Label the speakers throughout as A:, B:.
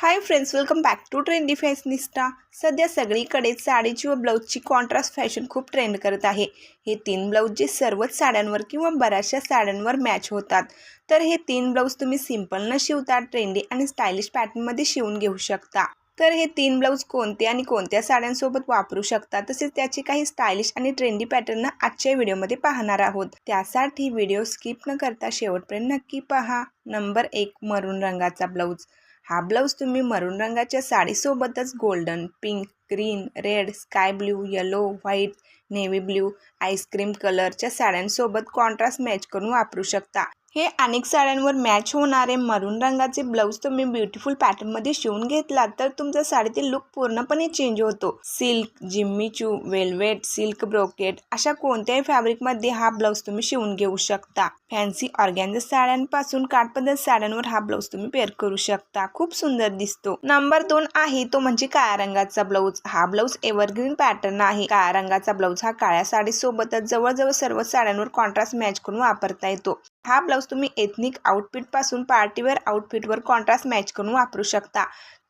A: Hi friends welcome back to trendy fashionista सध्या सगळीकडे साडीची व ब्लाऊजची कॉन्ट्रास्ट फॅशन खूप ट्रेंड करत आहे. हे तीन ब्लाऊज जे सर्वच साड्यांवर किंवा बऱ्याचशा साड्यांवर मॅच होतात. तर हे तीन ब्लाऊज तुम्ही सिंपल न शिवता ट्रेंडी आणि स्टायलिश पॅटर्नमध्ये शिवून घेऊ शकता. तर हे तीन ब्लाऊज कोणते आणि कोणत्या साड्यांसोबत वापरू शकता तसेच त्याचे काही स्टायलिश आणि ट्रेंडी पॅटर्न आजच्या व्हिडिओमध्ये पाहणार आहोत. त्यासाठी व्हिडिओ स्किप न करता शेवटपर्यंत नक्की पहा. नंबर एक मरून रंगाचा ब्लाऊज. हा ब्लाऊज तुम्ही मरून रंगाच्या साडीसोबतच golden pink green red sky blue yellow white navy blue ice cream कलरच्या साड्यांसोबत कॉन्ट्रास्ट मॅच करून वापरू शकता. हे अनेक साड्यांवर मॅच होणारे मरून रंगाचे ब्लाऊज तुम्ही ब्युटिफुल पॅटर्नमध्ये शिवून घेतला तर तुमचा साडीतील लुक पूर्णपणे चेंज होतो. Silk jimmy choo velvet silk brocade अशा कोणत्याही फॅब्रिकमध्ये हा ब्लाऊज तुम्ही शिवून घेऊ शकता. फॅन्सी ऑर्गॅन्झा साड्यांपासून काठपदर साड्यांवर हा ब्लाऊज तुम्ही पेअर करू शकता. खूप सुंदर दिसतो. नंबर दोन आहे तो म्हणजे काळ्या रंगाचा ब्लाऊज हा ब्लाऊज एव्हरग्रीन पॅटर्न आहे. काळ्या रंगाचा ब्लाऊज हा काळ्या साडीसोबतच जवळजवळ सर्व साड्यांवर कॉन्ट्रास्ट मॅच करून वापरता येतो. हा ब्लाऊज तुम्ही एथनिक आउटफिटपासून पार्टीवेअर आउटफिटवर कॉन्ट्रास्ट मॅच करून वापरू शकता.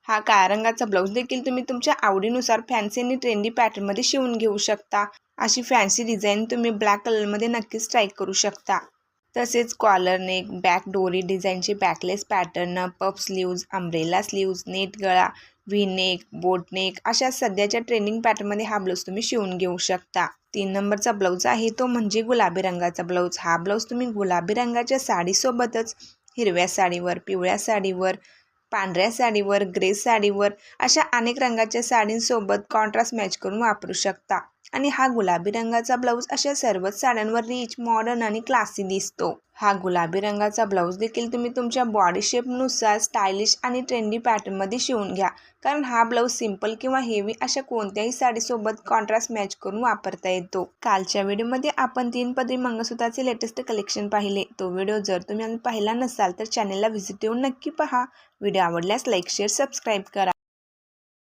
A: हा काळ्या रंगाचा ब्लाऊज देखील तुम्ही तुमच्या आवडीनुसार फॅन्सी आणि ट्रेंडी पॅटर्नमध्ये शिवून घेऊ शकता. अशी फॅन्सी डिझाईन तुम्ही ब्लॅक कलरमध्ये नक्कीच ट्राय करू शकता. तसेच कॉलरनेक बॅक डोरी डिझाईनचे backless pattern puff sleeves umbrella sleeves net गळा व्ही बोटनेक अशा सध्याच्या ट्रेंडिंग पॅटर्नमध्ये हा ब्लाऊज तुम्ही शिवून घेऊ शकता. तीन नंबरचा ब्लाऊज आहे तो म्हणजे गुलाबी रंगाचा ब्लाऊज हा ब्लाऊज तुम्ही गुलाबी रंगाच्या साडीसोबतच हिरव्या साडीवर पिवळ्या साडीवर पांढऱ्या साडीवर ग्रे साडीवर अशा अनेक रंगाच्या साडींसोबत कॉन्ट्रास्ट मॅच करून वापरू शकता. आणि हा गुलाबी रंगाचा ब्लाऊज अशा सर्वच साड्यांवर रिच मॉडर्न आणि क्लासी दिसतो. हा गुलाबी रंगाचा ब्लाऊज देखील तुम्ही तुमच्या बॉडी शेपनुसार स्टायलिश आणि ट्रेंडी पॅटर्नमध्ये शिवून घ्या. कारण हा ब्लाऊज सिंपल किंवा हेवी अशा कोणत्याही साडीसोबत कॉन्ट्रास्ट मॅच करून वापरता येतो. कालच्या व्हिडिओमध्ये आपण तीन पदरी मंगळसूत्राचे लेटेस्ट कलेक्शन पाहिले. तो व्हिडिओ जर तुम्ही पाहिला नसाल तर चॅनेलला व्हिजिट देऊन नक्की पहा. व्हिडिओ आवडल्यास लाईक शेअर सबस्क्राईब करा.